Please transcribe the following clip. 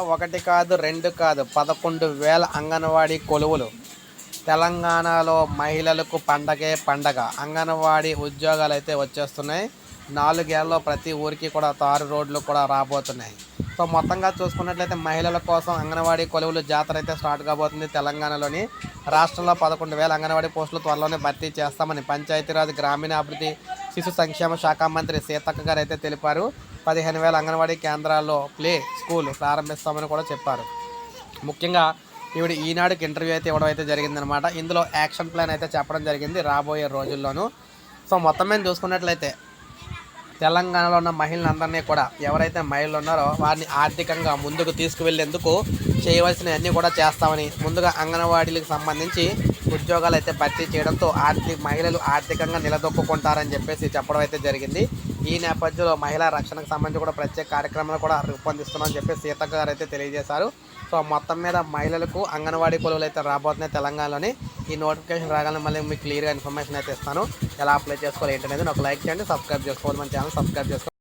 ఒకటి కాదు రెండు కాదు పదకొండు వేల అంగన్వాడీ కొలువులు. తెలంగాణలో మహిళలకు పండగే పండగ. అంగన్వాడీ ఉద్యోగాలు అయితే వచ్చేస్తున్నాయి. నాలుగేళ్ళలో ప్రతి ఊరికి కూడా తారు రోడ్లు కూడా రాబోతున్నాయి. సో మొత్తంగా చూసుకున్నట్లయితే మహిళల కోసం అంగన్వాడీ కొలువులు జాతర అయితే స్టార్ట్ కాబోతుంది తెలంగాణలోని. రాష్ట్రంలో పదకొండు వేల అంగన్వాడీ పోస్టులు త్వరలోనే భర్తీ చేస్తామని పంచాయతీరాజ్ గ్రామీణాభివృద్ధి శిశు సంక్షేమ శాఖ మంత్రి సీతక్క గారు అయితే తెలిపారు. పదిహేను వేల అంగన్వాడీ కేంద్రాల్లో ప్లే స్కూల్ ప్రారంభిస్తామని కూడా చెప్పారు. ముఖ్యంగా ఈవిడ ఈనాడుకి ఇంటర్వ్యూ అయితే ఇవ్వడం అయితే జరిగిందనమాట ఇందులో యాక్షన్ ప్లాన్ అయితే చెప్పడం జరిగింది రాబోయే రోజుల్లోనూ. సో మొత్తం మీద చూసుకున్నట్లయితే తెలంగాణలో ఉన్న మహిళలందరినీ కూడా ఎవరైతే మహిళలు ఉన్నారో వారిని ఆర్థికంగా ముందుకు తీసుకువెళ్ళేందుకు చేయవలసినవన్నీ కూడా చేస్తామని ముందుగా అంగన్వాడీలకు సంబంధించి ఉద్యోగాలు అయితే భర్తీ చేయడంతో ఆర్థిక మహిళలు ఆర్థికంగా నిలదొక్కుంటారని చెప్పేసి చెప్పడం అయితే జరిగింది. ఈ నేపథ్యంలో మహిళా రక్షణకు సంబంధించి కూడా ప్రత్యేక కార్యక్రమాలు కూడా రూపొందిస్తున్నామని చెప్పి సీతక్క గారు అయితే తెలియజేశారు. సో మొత్తం మీద మహిళలకు అంగన్వాడీ కొలువులు అయితే రాబోతున్నాయి తెలంగాణలోని. ఈ నోటిఫికేషన్ రాగానే మళ్ళీ మీకు క్లియర్గా ఇన్ఫర్మేషన్ అయితే ఇస్తాను. ఎలా అప్లై చేసుకోవాలి ఏంటనేది ఒక లైక్ చేయండి సబ్స్క్రైబ్ చేసుకోవాలి మన ఛానల్ సబ్స్క్రైబ్ చేసుకోవాలి